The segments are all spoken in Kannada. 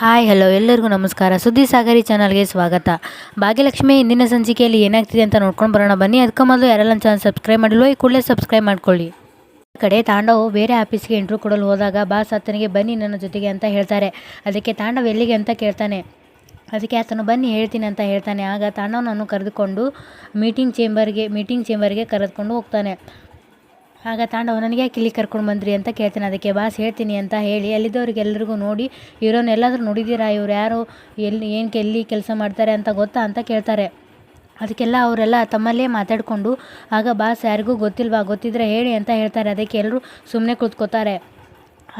ಹಾಯ್ ಹಲೋ ಎಲ್ಲರಿಗೂ ನಮಸ್ಕಾರ. ಸುದ್ದಿ ಸಾಗರಿ ಚಾನಲ್ಗೆ ಸ್ವಾಗತ. ಭಾಗ್ಯಲಕ್ಷ್ಮಿ ಇಂದಿನ ಸಂಚಿಕೆಯಲ್ಲಿ ಏನಾಗ್ತಿದೆ ಅಂತ ನೋಡ್ಕೊಂಡು ಬರೋಣ. ಬನ್ನಿ, ಅದಕ್ಕೆ ಮೊದಲು ಯಾರೆಲ್ಲ ಚಾನಲ್ ಸಬ್ಸ್ಕ್ರೈಬ್ ಮಾಡಿಲ್ವೋ, ಈ ಕೂಡಲೇ ಸಬ್ಸ್ಕ್ರೈಬ್ ಮಾಡ್ಕೊಳ್ಳಿ. ಕಡೆ ತಾಂಡವು ಬೇರೆ ಆಫೀಸ್ಗೆ ಇಂಟ್ರ್ಯೂ ಕೊಡಲು ಹೋದಾಗ ಬಾಸ್ ಆತನಿಗೆ ಬನ್ನಿ ನನ್ನ ಜೊತೆಗೆ ಅಂತ ಹೇಳ್ತಾರೆ. ಅದಕ್ಕೆ ತಾಂಡವ್ ಎಲ್ಲಿಗೆ ಅಂತ ಕೇಳ್ತಾನೆ. ಅದಕ್ಕೆ ಆತನು, ಬನ್ನಿ ಹೇಳ್ತೀನಿ ಅಂತ ಹೇಳ್ತಾನೆ. ಆಗ ತಾಂಡವನನ್ನು ಕರೆದುಕೊಂಡು ಮೀಟಿಂಗ್ ಚೇಂಬರ್ಗೆ ಮೀಟಿಂಗ್ ಚೇಂಬರ್ಗೆ ಕರೆದುಕೊಂಡು ಹೋಗ್ತಾನೆ. ಆಗ ತಾಂಡವ ನನಗೆ ಯಾಕೆ ಇಲ್ಲಿ ಕರ್ಕೊಂಡು ಬಂದ್ರಿ ಅಂತ ಕೇಳ್ತೀನಿ. ಅದಕ್ಕೆ ಬಾಸ್, ಹೇಳ್ತೀನಿ ಅಂತ ಹೇಳಿ ಅಲ್ಲಿದ್ದವ್ರಿಗೆಲ್ಲರಿಗೂ ನೋಡಿ ಇವ್ರನ್ನ ಎಲ್ಲಾದರೂ ನೋಡಿದ್ದೀರಾ? ಇವ್ರು ಯಾರು? ಎಲ್ಲಿ, ಏನು ಎಲ್ಲಿ ಕೆಲಸ ಮಾಡ್ತಾರೆ ಅಂತ ಗೊತ್ತಾ ಅಂತ ಕೇಳ್ತಾರೆ. ಅದಕ್ಕೆಲ್ಲ ಅವರೆಲ್ಲ ತಮ್ಮಲ್ಲೇ ಮಾತಾಡಿಕೊಂಡು, ಆಗ ಬಾಸ್ ಯಾರಿಗೂ ಗೊತ್ತಿಲ್ವಾ? ಗೊತ್ತಿದ್ರೆ ಹೇಳಿ ಅಂತ ಹೇಳ್ತಾರೆ. ಅದಕ್ಕೆ ಎಲ್ಲರೂ ಸುಮ್ಮನೆ ಕೂತ್ಕೋತಾರೆ.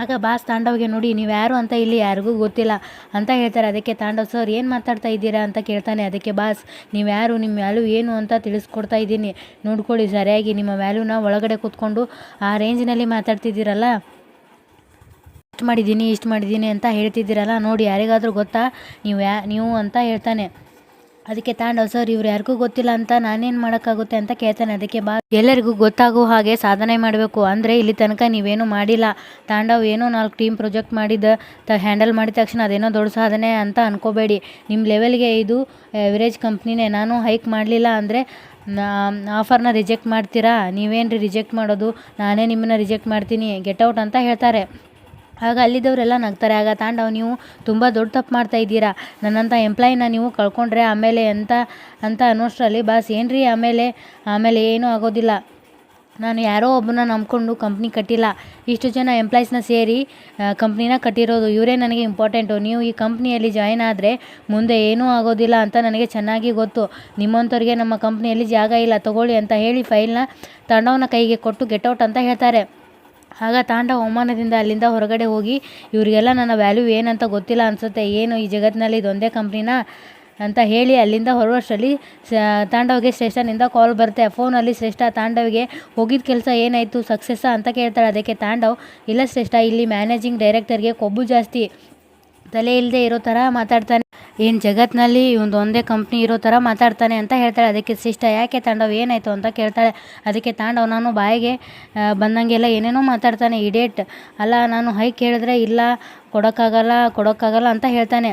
ಆಗ ಬಾಸ್ ತಾಂಡವ್ಗೆ ನೋಡಿ, ನೀವು ಯಾರು ಅಂತ ಇಲ್ಲಿ ಯಾರಿಗೂ ಗೊತ್ತಿಲ್ಲ ಅಂತ ಹೇಳ್ತಾರೆ. ಅದಕ್ಕೆ ತಾಂಡವ್, ಸರ್, ಏನು ಮಾತಾಡ್ತಾ ಇದ್ದೀರಾ? ಅಂತ ಕೇಳ್ತಾನೆ. ಅದಕ್ಕೆ, ಬಾಸ್, ನೀವು ಯಾರು ನಿಮ್ಮ ವ್ಯಾಲ್ಯೂ ಏನು ಅಂತ ತಿಳಿಸ್ಕೊಡ್ತಾ ಇದ್ದೀನಿ. ನೋಡ್ಕೊಳ್ಳಿ, ಸರಿಯಾಗಿ ನಿಮ್ಮ ವ್ಯಾಲ್ಯೂನ ಒಳಗಡೆ ಕೂತ್ಕೊಂಡು ಆ ರೇಂಜ್ನಲ್ಲಿ ಮಾತಾಡ್ತಿದ್ದೀರಲ್ಲ? ಇಷ್ಟು ಮಾಡಿದ್ದೀನಿ ಇಷ್ಟು ಮಾಡಿದ್ದೀನಿ ಅಂತ ಹೇಳ್ತಿದ್ದೀರಲ್ಲ? ನೋಡಿ, ಯಾರಿಗಾದರೂ ಗೊತ್ತಾ? ನೀವು ಯಾ, ನೀವು ಅಂತ ಹೇಳ್ತಾನೆ. ಅದಕ್ಕೆ ತಾಂಡವ್, ಸರ್, ಇವ್ರು ಯಾರಿಗೂ ಗೊತ್ತಿಲ್ಲ ಅಂತ ನಾನೇನು ಮಾಡೋಕ್ಕಾಗುತ್ತೆ ಅಂತ ಕೇಳ್ತಾನೆ. ಅದಕ್ಕೆ ಬಾ. ಎಲ್ಲರಿಗೂ ಗೊತ್ತಾಗೋ ಹಾಗೆ ಸಾಧನೆ ಮಾಡಬೇಕು. ಅಂದರೆ ಇಲ್ಲಿ ತನಕ ನೀವೇನು ಮಾಡಿಲ್ಲ. ತಾಂಡವ್ ಏನೋ ನಾಲ್ಕು ಟೀಮ್ ಪ್ರೊಜೆಕ್ಟ್ ಮಾಡಿದ ತ, ಹ್ಯಾಂಡಲ್ ಮಾಡಿದ ತಕ್ಷಣ ಅದೇನೋ ದೊಡ್ಡ ಸಾಧನೆ ಅಂತ ಅನ್ಕೋಬೇಡಿ. ನಿಮ್ಮ ಲೆವೆಲ್ಗೆ ಇದು ಎವರೇಜ್ ಕಂಪ್ನಿನೇ. ನಾನು ಹೈಕ್ ಮಾಡಲಿಲ್ಲ ಅಂದರೆ ಆಫರ್ನ ರಿಜೆಕ್ಟ್ ಮಾಡ್ತೀರಾ? ನೀವೇನು ರಿಜೆಕ್ಟ್ ಮಾಡೋದು? ನಾನೇ ನಿಮ್ಮನ್ನ ರಿಜೆಕ್ಟ್ ಮಾಡ್ತೀನಿ. ಗೆಟ್ ಔಟ್ ಅಂತ ಹೇಳ್ತಾರೆ. ಆಗ ಅಲ್ಲಿದ್ದವರೆಲ್ಲ ನಗ್ತಾರೆ. ಆಗ ತಾಂಡವ್, ನೀವು ತುಂಬ ದೊಡ್ಡ ತಪ್ಪು ಮಾಡ್ತಾ ಇದ್ದೀರಾ? ನನ್ನಂಥ ಎಂಪ್ಲಾಯಿನ ನೀವು ಕಳ್ಕೊಂಡ್ರೆ ಆಮೇಲೆ ಎಂತ ಅಂತ ಅನ್ನೋಷ್ಟರಲ್ಲಿ, ಬಾಸ್ ಏನು ರೀ ಆಮೇಲೆ? ಆಮೇಲೆ ಏನೂ ಆಗೋದಿಲ್ಲ. ನಾನು ಯಾರೋ ಒಬ್ಬನ ನಂಬ್ಕೊಂಡು ಕಂಪ್ನಿ ಕಟ್ಟಿಲ್ಲ. ಇಷ್ಟು ಜನ ಎಂಪ್ಲಾಯ್ಸ್ನ ಸೇರಿ ಕಂಪ್ನಿನ ಕಟ್ಟಿರೋದು ಇವರೇ ನನಗೆ ಇಂಪಾರ್ಟೆಂಟು ನೀವು ಈ ಕಂಪ್ನಿಯಲ್ಲಿ ಜಾಯ್ನ್ ಆದರೆ ಮುಂದೆ ಏನೂ ಆಗೋದಿಲ್ಲ ಅಂತ ನನಗೆ ಚೆನ್ನಾಗಿ ಗೊತ್ತು. ನಿಮ್ಮಂಥವ್ರಿಗೆ ನಮ್ಮ ಕಂಪ್ನಿಯಲ್ಲಿ ಜಾಗ ಇಲ್ಲ. ತಗೊಳ್ಳಿ ಅಂತ ಹೇಳಿ ಫೈಲ್ನ ತಾಂಡವನ ಕೈಗೆ ಕೊಟ್ಟು ಗೆಟೌಟ್ ಅಂತ ಹೇಳ್ತಾರೆ. ಆಗ ತಾಂಡವ ಅವಮಾನದಿಂದ ಅಲ್ಲಿಂದ ಹೊರಗಡೆ ಹೋಗಿ, ಇವರಿಗೆಲ್ಲ ನನ್ನ ವ್ಯಾಲ್ಯೂ ಏನಂತ ಗೊತ್ತಿಲ್ಲ ಅನಿಸುತ್ತೆ. ಏನು ಈ ಜಗತ್ತಿನಲ್ಲಿ ಇದೊಂದೇ ಕಂಪ್ನಿನ ಅಂತ ಹೇಳಿ ಅಲ್ಲಿಂದ ಹೊರವಷ್ಟರಲ್ಲಿ ತಾಂಡವ್ಗೆ ಶ್ರೇಷ್ಠನಿಂದ ಕಾಲ್ ಬರುತ್ತೆ. ಫೋನಲ್ಲಿ ಶ್ರೇಷ್ಠ ತಾಂಡವ್ಗೆ ಹೋಗಿದ್ದ ಕೆಲಸ ಏನಾಯಿತು? ಸಕ್ಸಸ್ಸಾ ಅಂತ ಕೇಳ್ತಾಳೆ. ಅದಕ್ಕೆ ತಾಂಡವ್, ಇಲ್ಲ ಶ್ರೇಷ್ಠ, ಇಲ್ಲಿ ಮ್ಯಾನೇಜಿಂಗ್ ಡೈರೆಕ್ಟರ್ಗೆ ಕೊಬ್ಬು ಜಾಸ್ತಿ, ತಲೆ ಇಲ್ಲದೆ ಇರೋ ಥರ ಮಾತಾಡ್ತಾನೆ. ಏನು ಜಗತ್ತಿನಲ್ಲಿ ಒಂದು ಒಂದೇ ಕಂಪ್ನಿ ಇರೋ ಥರ ಮಾತಾಡ್ತಾನೆ ಅಂತ ಹೇಳ್ತಾಳೆ. ಅದಕ್ಕೆ ಸಿಸ್ಟ ಯಾಕೆ ತಾಂಡವ್, ಏನಾಯಿತು? ಅಂತ ಕೇಳ್ತಾಳೆ. ಅದಕ್ಕೆ ತಾಂಡವ್ ನಾನು ಬಾಯಿಗೆ ಬಂದಂಗೆಲ್ಲ ಏನೇನೋ ಮಾತಾಡ್ತಾನೆ. ಇಡೇಟ್ ಅಲ್ಲ, ನಾನು ಹೈಕ್ ಹೇಳಿದ್ರೆ ಇಲ್ಲ, ಕೊಡೋಕ್ಕಾಗಲ್ಲ ಕೊಡೋಕ್ಕಾಗಲ್ಲ ಅಂತ ಹೇಳ್ತಾನೆ.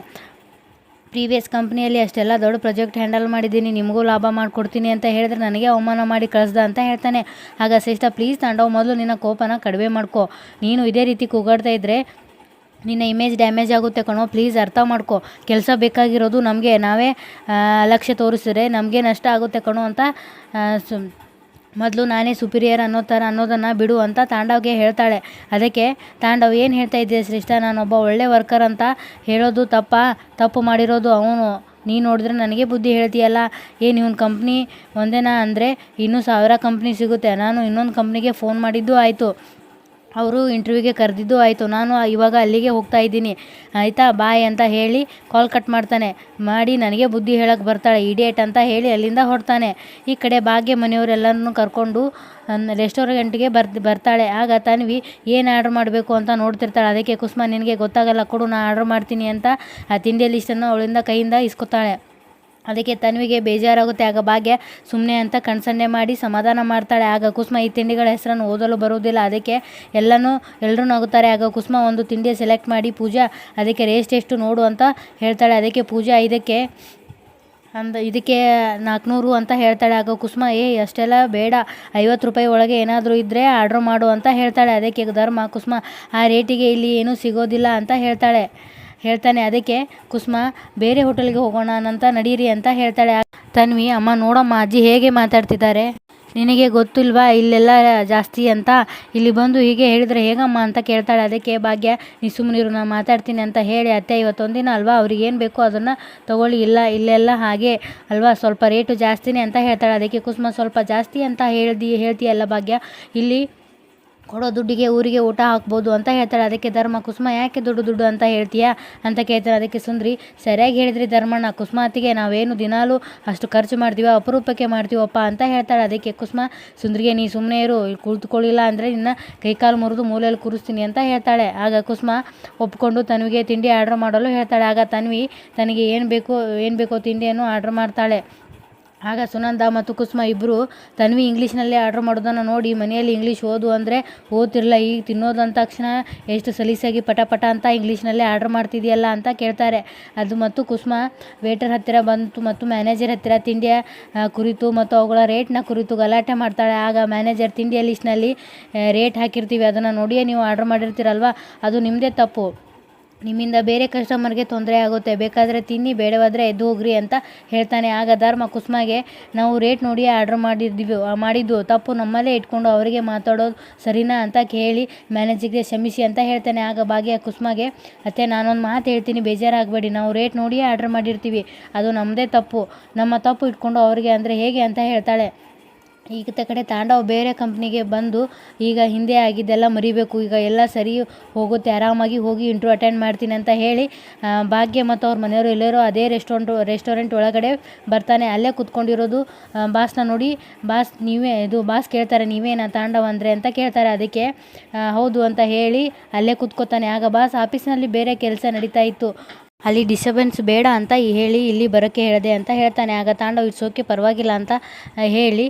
ಪ್ರೀವಿಯಸ್ ಕಂಪ್ನಿಯಲ್ಲಿ ಅಷ್ಟೆಲ್ಲ ದೊಡ್ಡ ಪ್ರಾಜೆಕ್ಟ್ ಹ್ಯಾಂಡಲ್ ಮಾಡಿದ್ದೀನಿ. ನಿಮಗೂ ಲಾಭ ಮಾಡಿಕೊಡ್ತೀನಿ ಅಂತ ಹೇಳಿದ್ರೆ ನನಗೆ ಅವಮಾನ ಮಾಡಿ ಕಳಿಸ್ದ ಅಂತ ಹೇಳ್ತಾನೆ. ಆಗ ಸಿಸ್ಟ ಪ್ಲೀಸ್ ತಾಂಡವ್, ಮೊದಲು ನಿನ್ನ ಕೋಪನ ಕಡಿಮೆ ಮಾಡ್ಕೋ. ನೀನು ಇದೇ ರೀತಿ ಕೂಗಾಡ್ತಾ ಇದ್ದರೆ ನಿನ್ನ ಇಮೇಜ್ ಡ್ಯಾಮೇಜ್ ಆಗುತ್ತೆ ಕಣೋ ಪ್ಲೀಸ್ ಅರ್ಥ ಮಾಡ್ಕೊ. ಕೆಲಸ ಬೇಕಾಗಿರೋದು ನಮಗೆ, ನಾವೇ ಲಕ್ಷ್ಯ ತೋರಿಸಿದ್ರೆ ನಮಗೆ ನಷ್ಟ ಆಗುತ್ತೆ ಕಣೋ ಅಂತ ಸು, ಮೊದಲು ನಾನೇ ಸುಪೀರಿಯರ್ ಅನ್ನೋ ಥರ ಅನ್ನೋದನ್ನು ಬಿಡು ಅಂತ ತಾಂಡವ್ಗೆ ಹೇಳ್ತಾಳೆ. ಅದಕ್ಕೆ ತಾಂಡವ್ ಏನು ಹೇಳ್ತಾ ಇದ್ದೆ ಶ್ರೇಷ್ಠ, ನಾನೊಬ್ಬ ಒಳ್ಳೆ ವರ್ಕರ್ ಅಂತ ಹೇಳೋದು ತಪ್ಪ, ತಪ್ಪು ಮಾಡಿರೋದು ಅವನು. ನೀನು ನೋಡಿದ್ರೆ ನನಗೆ ಬುದ್ಧಿ ಹೇಳ್ತೀಯಲ್ಲ. ಏನು ಇವನು ಕಂಪ್ನಿ ಒಂದೇನಾ ಅಂದರೆ ಇನ್ನೂ ಸಾವಿರ ಕಂಪ್ನಿ ಸಿಗುತ್ತೆ. ನಾನು ಇನ್ನೊಂದು ಕಂಪ್ನಿಗೆ ಫೋನ್ ಮಾಡಿದ್ದು ಆಯಿತು. ಅವರು ಇಂಟರ್ವ್ಯೂಗೆ ಕರೆದಿದ್ದು ಆಯಿತು. ನಾನು ಇವಾಗ ಅಲ್ಲಿಗೆ ಹೋಗ್ತಾ ಇದ್ದೀನಿ. ಆಯಿತಾ? ಬಾಯ್ ಅಂತ ಹೇಳಿ ಕಾಲ್ ಕಟ್ ಮಾಡ್ತಾನೆ. ಮಾಡಿ, ನನಗೆ ಬುದ್ಧಿ ಹೇಳಕ್ಕೆ ಬರ್ತಾಳೆ ಇಡಿಯೇಟ್ ಅಂತ ಹೇಳಿ ಅಲ್ಲಿಂದ ಹೊಡ್ತಾನೆ ಈ ಕಡೆ ಭಾಗ್ಯ ಮನೆಯವರೆಲ್ಲರನ್ನು ಕರ್ಕೊಂಡು ರೆಸ್ಟೋರೆಂಟ್ಗೆ ಬರ್ ಬರ್ತಾಳೆ. ಆಗ ತನ್ವಿ, ಏನು ಆರ್ಡ್ರ್ ಮಾಡಬೇಕು ಅಂತ ನೋಡ್ತಿರ್ತಾಳೆ. ಅದಕ್ಕೆ ಕುಸ್ಮಾ, ನಿನಗೆ ಗೊತ್ತಾಗಲ್ಲ, ಕೊಡು ನಾನು ಆರ್ಡ್ರ್ ಮಾಡ್ತೀನಿ ಅಂತ ಆ ತಿಂಡಿ ಲಿಸ್ಟನ್ನು ಅವಳಿಂದ ಕೈಯಿಂದ ಇಸ್ಕೊತಾಳೆ ಅದಕ್ಕೆ ತನ್ವಿಗೆ ಬೇಜಾರಾಗುತ್ತೆ. ಆಗ ಭಾಗ್ಯ ಸುಮ್ಮನೆ ಅಂತ ಕಣ್ಸಂಡೆ ಮಾಡಿ ಸಮಾಧಾನ ಮಾಡ್ತಾಳೆ. ಆಗ ಕುಸುಮ ಈ ತಿಂಡಿಗಳ ಹೆಸರನ್ನು ಓದಲು ಬರುವುದಿಲ್ಲ. ಅದಕ್ಕೆ ಎಲ್ಲನೂ ಎಲ್ಲರೂ ನಗುತ್ತಾರೆ. ಆಗ ಕುಸುಮ ಒಂದು ತಿಂಡಿ ಸೆಲೆಕ್ಟ್ ಮಾಡಿ, ಪೂಜಾ, ಅದಕ್ಕೆ ರೇಸ್ಟ್ ಎಷ್ಟು ನೋಡು ಅಂತ ಹೇಳ್ತಾಳೆ. ಅದಕ್ಕೆ ಪೂಜಾ ಇದಕ್ಕೆ ಅಂದ, ಇದಕ್ಕೆ ನಾಲ್ಕುನೂರು ಅಂತ ಹೇಳ್ತಾಳೆ. ಆಗ ಕುಸುಮ, ಏ, ಅಷ್ಟೆಲ್ಲ ಬೇಡ. ಐವತ್ತು ರೂಪಾಯಿ ಒಳಗೆ ಏನಾದರೂ ಇದ್ದರೆ ಆರ್ಡ್ರ್ ಮಾಡು ಅಂತ ಹೇಳ್ತಾಳೆ. ಅದಕ್ಕೆ ಧರ್ಮ, ಕುಸುಮ, ಆ ರೇಟಿಗೆ ಇಲ್ಲಿ ಏನೂ ಸಿಗೋದಿಲ್ಲ ಅಂತ ಹೇಳ್ತಾಳೆ. ಹೇಳ್ತಾನೆ, ಅದಕ್ಕೆ ಕುಸುಮ, ಬೇರೆ ಹೋಟೆಲ್ಗೆ ಹೋಗೋಣ ಅಂತ ನಡೀರಿ ಅಂತ ಹೇಳ್ತಾಳೆ. ತನ್ವಿ, ಅಮ್ಮ, ನೋಡಮ್ಮ, ಅಜ್ಜಿ ಹೇಗೆ ಮಾತಾಡ್ತಿದ್ದಾರೆ? ನಿನಗೆ ಗೊತ್ತಿಲ್ವಾ? ಇಲ್ಲೆಲ್ಲ ಜಾಸ್ತಿ ಅಂತ. ಇಲ್ಲಿ ಬಂದು ಹೀಗೆ ಹೇಳಿದರೆ ಹೇಗಮ್ಮ ಅಂತ ಕೇಳ್ತಾಳೆ. ಅದಕ್ಕೆ, ಭಾಗ್ಯ, ನೀ ಸುಮ್ಮನಿರು ನಾನು ಮಾತಾಡ್ತೀನಿ ಅಂತ ಹೇಳಿ ಅತ್ತೆ, ಇವತ್ತೊಂದಿನ ಅಲ್ವಾ, ಅವ್ರಿಗೆ ಏನು ಬೇಕೋ ಅದನ್ನು ತೊಗೊಳ್ಳಿ. ಇಲ್ಲ, ಇಲ್ಲೆಲ್ಲ ಹಾಗೆ ಅಲ್ವಾ, ಸ್ವಲ್ಪ ರೇಟು ಜಾಸ್ತಿನೇ ಅಂತ ಹೇಳ್ತಾಳೆ. ಅದಕ್ಕೆ ಕುಸುಮ, ಸ್ವಲ್ಪ ಜಾಸ್ತಿ ಅಂತ ಹೇಳ್ದಿ, ಹೇಳ್ತೀಯಲ್ಲ ಭಾಗ್ಯ? ಇಲ್ಲಿ ಕೊಡೋ ದುಡ್ಡಿಗೆ ಊರಿಗೆ ಊಟ ಹಾಕ್ಬೋದು ಅಂತ ಹೇಳ್ತಾಳೆ ಅದಕ್ಕೆ ಧರ್ಮ ಕುಸುಮ ಯಾಕೆ ದುಡ್ಡು ದುಡ್ಡು ಅಂತ ಹೇಳ್ತೀಯಾ ಅಂತ ಕೇಳ್ತಾರೆ. ಅದಕ್ಕೆ ಸುಂದ್ರಿ, ಸರಿಯಾಗಿ ಹೇಳಿದ್ರಿ ಧರ್ಮಣ್ಣ, ಕುಸುಮಾತಿಗೆ ನಾವೇನು ದಿನಾಲೂ ಅಷ್ಟು ಖರ್ಚು ಮಾಡ್ತೀವ, ಅಪರೂಪಕ್ಕೆ ಮಾಡ್ತೀವಪ್ಪ ಅಂತ ಹೇಳ್ತಾಳೆ ಅದಕ್ಕೆ ಕುಸುಮ, ಸುಂದ್ರಿಗೆ ನೀ ಸುಮ್ಮನೆ ಇರು, ಕುಳಿತುಕೊಳ್ಳಿಲ್ಲ ಅಂದರೆ ನಿನ್ನ ಕೈಕಾಲು ಮುರಿದು ಮೂಲೆಯಲ್ಲಿ ಕೂರಿಸ್ತೀನಿ ಅಂತ ಹೇಳ್ತಾಳೆ. ಆಗ ಕುಸುಮ ಒಪ್ಕೊಂಡು ತನ್ವಿಗೆ ತಿಂಡಿ ಆರ್ಡ್ರ್ ಮಾಡಲು ಹೇಳ್ತಾಳೆ. ಆಗ ತನ್ವಿ ತನಗೆ ಏನು ಬೇಕೋ ಏನು ಬೇಕೋ ತಿಂಡಿಯನ್ನು ಆರ್ಡ್ರ್ ಮಾಡ್ತಾಳೆ. ಆಗ ಸುನಂದ ಮತ್ತು ಕುಸುಮ ಇಬ್ಬರು ತನ್ವಿ ಇಂಗ್ಲೀಷ್ನಲ್ಲೇ ಆರ್ಡ್ರ್ ಮಾಡೋದನ್ನು ನೋಡಿ ಮನೆಯಲ್ಲಿ ಇಂಗ್ಲೀಷ್ ಓದು ಅಂದರೆ ಓದ್ತಿರಲ್ಲ ಈಗ ತಿನ್ನೋದು ಅಂದ ತಕ್ಷಣ ಎಷ್ಟು ಸಲೀಸಾಗಿ ಪಟ ಪಟ ಅಂತ ಇಂಗ್ಲೀಷ್ನಲ್ಲೇ ಆರ್ಡ್ರ್ ಮಾಡ್ತಿದೆಯಲ್ಲ ಅಂತ ಕೇಳ್ತಾರೆ. ಅದು ಮತ್ತು ಕುಸುಮ ವೇಟರ್ ಹತ್ತಿರ ಬಂತು ಮತ್ತು ಮ್ಯಾನೇಜರ್ ಹತ್ತಿರ ತಿಂಡಿಯ ಕುರಿತು ಮತ್ತು ಅವುಗಳ ರೇಟ್ನ ಕುರಿತು ಗಲಾಟೆ ಮಾಡ್ತಾಳೆ. ಆಗ ಮ್ಯಾನೇಜರ್ ತಿಂಡಿಯ ಲಿಸ್ಟ್ನಲ್ಲಿ ರೇಟ್ ಹಾಕಿರ್ತೀವಿ, ಅದನ್ನು ನೋಡಿಯೇ ನೀವು ಆರ್ಡ್ರ್ ಮಾಡಿರ್ತೀರಲ್ವ? ಅದು ನಿಮ್ಮದೇ ತಪ್ಪು. ನಿಮ್ಮಿಂದ ಬೇರೆ ಕಸ್ಟಮರ್ಗೆ ತೊಂದರೆ ಆಗುತ್ತೆ. ಬೇಕಾದರೆ ತಿನ್ನಿ, ಬೇಡವಾದರೆ ಎದ್ದು ಹೋಗ್ರಿ ಅಂತ ಹೇಳ್ತಾನೆ. ಆಗ ಧರ್ಮ ಕುಸ್ಮಾಗೆ ನಾವು ರೇಟ್ ನೋಡಿ ಆರ್ಡ್ರ್ ಮಾಡಿದ್ವಿ ಮಾಡಿದ್ದು. ತಪ್ಪು ನಮ್ಮಲ್ಲೇ ಇಟ್ಕೊಂಡು ಅವರಿಗೆ ಮಾತಾಡೋದು ಸರಿನಾ ಅಂತ ಕೇಳಿ ಮ್ಯಾನೇಜಿಗೆ ಕ್ಷಮಿಸಿ ಅಂತ ಹೇಳ್ತಾನೆ. ಆಗ ಭಾಗ್ಯ ಕುಸ್ಮಾಗೆ, ಅತ್ತೆ, ನಾನೊಂದು ಮಾತು ಹೇಳ್ತೀನಿ, ಬೇಜಾರಾಗಬೇಡಿ. ನಾವು ರೇಟ್ ನೋಡಿಯೇ ಆರ್ಡ್ರ್ ಮಾಡಿರ್ತೀವಿ. ಅದು ನಮ್ಮದೇ ತಪ್ಪು. ನಮ್ಮ ತಪ್ಪು ಇಟ್ಕೊಂಡು ಅವರಿಗೆ ಅಂದರೆ ಹೇಗೆ ಅಂತ ಹೇಳ್ತಾಳೆ. ಈಗತ ಕಡೆ ತಾಂಡವ ಬೇರೆ ಕಂಪ್ನಿಗೆ ಬಂದು ಈಗ ಹಿಂದೆ ಆಗಿದ್ದೆಲ್ಲ ಮರಿಬೇಕು. ಈಗ ಎಲ್ಲ ಸರಿ ಹೋಗುತ್ತೆ. ಆರಾಮಾಗಿ ಹೋಗಿ ಇಂಟ್ರ್ಯೂ ಅಟೆಂಡ್ ಮಾಡ್ತೀನಿ ಅಂತ ಹೇಳಿ ಭಾಗ್ಯ ಮತ್ತು ಅವ್ರ ಮನೆಯವರು ಎಲ್ಲರೂ ಅದೇ ರೆಸ್ಟೋರೆಂಟ್ ರೆಸ್ಟೋರೆಂಟ್ ಒಳಗಡೆ ಬರ್ತಾನೆ. ಅಲ್ಲೇ ಕುತ್ಕೊಂಡಿರೋದು ಬಾಸ್ನ ನೋಡಿ, ಬಾಸ್, ನೀವೇ, ಇದು ಬಾಸ್ ಕೇಳ್ತಾರೆ ನೀವೇನಾ ತಾಂಡವ ಅಂದರೆ ಅಂತ ಕೇಳ್ತಾರೆ ಅದಕ್ಕೆ. ಹೌದು ಅಂತ ಹೇಳಿ ಅಲ್ಲೇ ಕುತ್ಕೋತಾನೆ. ಆಗ ಬಾಸ್ ಆಫೀಸ್ನಲ್ಲಿ ಬೇರೆ ಕೆಲಸ ನಡೀತಾ ಇತ್ತು. ಅಲ್ಲಿ ಡಿಸ್ಟರ್ಬೆನ್ಸ್ ಬೇಡ ಅಂತ ಹೇಳಿ ಇಲ್ಲಿ ಬರೋಕ್ಕೆ ಹೇಳಿದೆ ಅಂತ ಹೇಳ್ತಾನೆ. ಆಗ ತಾಂಡವ್ ಇಟ್ಸ್ ಓಕೆ ಪರವಾಗಿಲ್ಲ ಅಂತ ಹೇಳಿ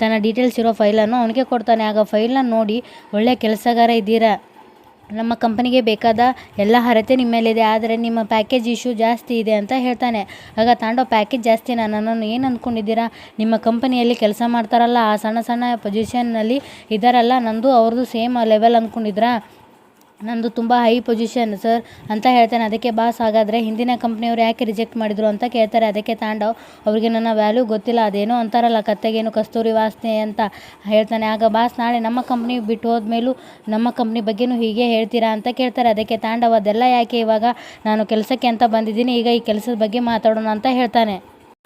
ತನ್ನ ಡೀಟೇಲ್ಸ್ ಇರೋ ಫೈಲನ್ನು ಅವನಿಗೆ ಕೊಡ್ತಾನೆ. ಆಗ ಫೈಲನ್ನು ನೋಡಿ ಒಳ್ಳೆಯ ಕೆಲಸಗಾರ ಇದ್ದೀರಾ? ನಮ್ಮ ಕಂಪನಿಗೆ ಬೇಕಾದ ಎಲ್ಲ ಅರ್ಹತೆ ನಿಮ್ಮ ಮೇಲಿದೆ, ಆದರೆ ನಿಮ್ಮ ಪ್ಯಾಕೇಜ್ ಇಶ್ಯೂ ಜಾಸ್ತಿ ಇದೆ ಅಂತ ಹೇಳ್ತಾನೆ. ಆಗ ತಾಂಡೋ ಪ್ಯಾಕೇಜ್ ಜಾಸ್ತಿ ನನ್ನನ್ನು ಏನು ಅಂದ್ಕೊಂಡಿದ್ದೀರಾ ನಿಮ್ಮ ಕಂಪನಿಯಲ್ಲಿ ಕೆಲಸ ಮಾಡ್ತಾರಲ್ಲ, ಆ ಸಣ್ಣ ಸಣ್ಣ ಪೊಸಿಷನ್ನಲ್ಲಿ ಇದ್ದಾರಲ್ಲ ನಂದು ಅವ್ರದ್ದು ಸೇಮ್ ಲೆವೆಲ್ ಅಂದ್ಕೊಂಡಿದ್ರಾ ನಂದು ತುಂಬ ಹೈ ಪೊಸಿಷನ್ ಸರ್ ಅಂತ ಹೇಳ್ತಾನೆ. ಅದಕ್ಕೆ ಬಾಸ್ ಹಾಗಾದರೆ ಹಿಂದಿನ ಕಂಪ್ನಿಯವ್ರು ಯಾಕೆ ರಿಜೆಕ್ಟ್ ಮಾಡಿದ್ರು ಅಂತ ಕೇಳ್ತಾರೆ. ಅದಕ್ಕೆ ತಾಂಡವ್, ಅವ್ರಿಗೆ ನನ್ನ ವ್ಯಾಲ್ಯೂ ಗೊತ್ತಿಲ್ಲ. ಅದೇನೋ ಅಂತಾರಲ್ಲ, ಕತ್ತೆಗೇನು ಕಸ್ತೂರಿ ವಾಸನೆ ಅಂತ ಹೇಳ್ತಾನೆ. ಆಗ ಬಾಸ್ ನಾಳೆ ನಮ್ಮ ಕಂಪ್ನಿ ಬಿಟ್ಟು ಹೋದ್ಮೇಲೂ ನಮ್ಮ ಕಂಪ್ನಿ ಬಗ್ಗೆನೂ ಹೀಗೆ ಹೇಳ್ತೀರಾ ಅಂತ ಕೇಳ್ತಾರೆ. ಅದಕ್ಕೆ ತಾಂಡವ್, ಅದೆಲ್ಲ ಯಾಕೆ ಇವಾಗ ನಾನು ಕೆಲಸಕ್ಕೆ ಅಂತ ಬಂದಿದ್ದೀನಿ. ಈಗ ಈ ಕೆಲಸದ ಬಗ್ಗೆ ಮಾತಾಡೋಣ ಅಂತ ಹೇಳ್ತಾನೆ.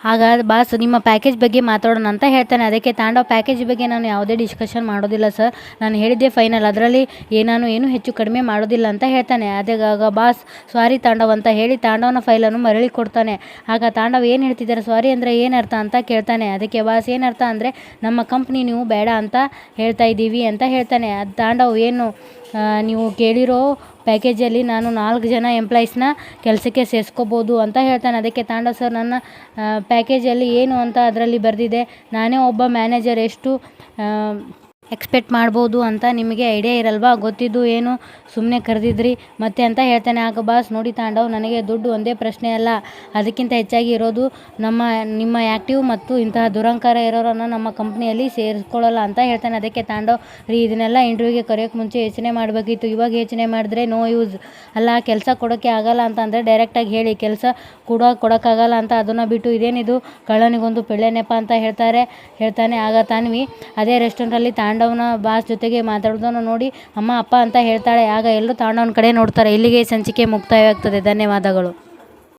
ಆಗ ಬಾಸ್ ನಿಮ್ಮ ಪ್ಯಾಕೇಜ್ ಬಗ್ಗೆ ಮಾತಾಡೋಣ ಅಂತ ಹೇಳ್ತಾನೆ. ಅದಕ್ಕೆ ತಾಂಡವ ಪ್ಯಾಕೇಜ್ ಬಗ್ಗೆ ನಾನು ಯಾವುದೇ ಡಿಸ್ಕಷನ್ ಮಾಡೋದಿಲ್ಲ ಸರ್ ನಾನು ಹೇಳಿದ್ದೆ ಫೈನಲ್ ಅದರಲ್ಲಿ ಏನಾನು ನಾನು ಏನು ಹೆಚ್ಚು ಕಡಿಮೆ ಮಾಡೋದಿಲ್ಲ ಅಂತ ಹೇಳ್ತಾನೆ. ಅದಕ್ಕಾಗ ಬಾಸ್ ಸಾರಿ ತಾಂಡವ್ ಅಂತ ಹೇಳಿ ತಾಂಡವನ ಫೈಲನ್ನು ಮರಳಿ ಕೊಡ್ತಾನೆ. ಆಗ ತಾಂಡವ್ ಏನು ಹೇಳ್ತಿದ್ದಾರೆ? ಸಾರಿ ಅಂದರೆ ಏನು ಅರ್ಥ ಅಂತ ಕೇಳ್ತಾನೆ. ಅದಕ್ಕೆ ಬಾಸ್ ಏನರ್ಥ ಅಂದರೆ ನಮ್ಮ ಕಂಪ್ನಿ ನೀವು ಬೇಡ ಅಂತ ಹೇಳ್ತಾ ಇದ್ದೀವಿ ಅಂತ ಹೇಳ್ತಾನೆ. ಅದು ತಾಂಡವ್ ಏನು ನೀವು ಕೇಳಿರೋ ಪ್ಯಾಕೇಜಲ್ಲಿ ನಾನು ನಾಲ್ಕು ಜನ ಎಂಪ್ಲಾಯ್ಸ್ನ ಕೆಲಸಕ್ಕೆ ಸೇರಿಸ್ಕೋಬೋದು ಅಂತ ಹೇಳ್ತಾನೆ. ಅದಕ್ಕೆ ತಾಂಡವ್ ಸರ್ ನನ್ನ ಪ್ಯಾಕೇಜಲ್ಲಿ ಏನು ಅಂತ ಅದರಲ್ಲಿ ಬರೆದಿದೆ. ನಾನೇ ಒಬ್ಬ ಮ್ಯಾನೇಜರ್. ಎಷ್ಟು ಎಕ್ಸ್ಪೆಕ್ಟ್ ಮಾಡ್ಬೋದು ಅಂತ ನಿಮಗೆ ಐಡಿಯಾ ಇರಲ್ವಾ? ಗೊತ್ತಿದ್ದು ಏನು? ಸುಮ್ಮನೆ ಕರೆದಿದ್ರಿ. ಮತ್ತೆ ಅಂತ ಹೇಳ್ತಾನೆ, ಆಗ ಬಾಸ್, ನೋಡಿ ತಾಂಡವ್, ನನಗೆ ದುಡ್ಡು ಒಂದೇ ಪ್ರಶ್ನೆ ಅಲ್ಲ. ಅದಕ್ಕಿಂತ ಹೆಚ್ಚಾಗಿ ಇರೋದು ನಮ್ಮ, ನಿಮ್ಮ ಆ್ಯಕ್ಟಿವ್ ಮತ್ತು ಇಂತಹ ದುರಂಕಾರ ಇರೋರನ್ನು ನಮ್ಮ ಕಂಪ್ನಿಯಲ್ಲಿ ಸೇರಿಸ್ಕೊಳ್ಳಲ್ಲ ಅಂತ ಹೇಳ್ತಾನೆ. ಅದಕ್ಕೆ ತಾಂಡವ್, ರೀ, ಇದನ್ನೆಲ್ಲ ಇಂಟರ್ವ್ಯೂಗೆ ಕರೆಯೋಕ್ಕೆ ಮುಂಚೆ ಯೋಚನೆ ಮಾಡಬೇಕಿತ್ತು. ಇವಾಗ ಯೋಚನೆ ಮಾಡಿದ್ರೆ ನೋ ಯೂಸ್ ಅಲ್ಲ, ಕೆಲಸ ಕೊಡೋಕ್ಕೆ ಆಗಲ್ಲ ಅಂತ ಅಂದರೆ ಡೈರೆಕ್ಟಾಗಿ ಹೇಳಿ. ಕೆಲಸ ಕೂಡ ಕೊಡೋಕ್ಕಾಗಲ್ಲ ಅಂತ ಅದನ್ನು ಬಿಟ್ಟು ಇದೇನಿದು? ಕಳ್ಳನಿಗೊಂದು ಪೆಳ್ಳೆ ನೆಪ ಅಂತ ಹೇಳ್ತಾರೆ, ಹೇಳ್ತಾನೆ. ಆಗ ತಾನ್ವಿ, ಅದೇ ರೆಸ್ಟೋರೆಂಟಲ್ಲಿ ತಾಂಡವನ ಬಾಸ್ ಜೊತೆಗೆ ಮಾತಾಡೋದನ್ನು ನೋಡಿ ಅಮ್ಮ, ಅಪ್ಪ ಅಂತ ಹೇಳ್ತಾಳೆ. ಆಗ ಎಲ್ಲರೂ ತಾಂಡವನ ಕಡೆ ನೋಡ್ತಾರೆ. ಇಲ್ಲಿಗೆ ಸಂಚಿಕೆ ಮುಕ್ತಾಯವಾಗ್ತದೆ. ಧನ್ಯವಾದಗಳು.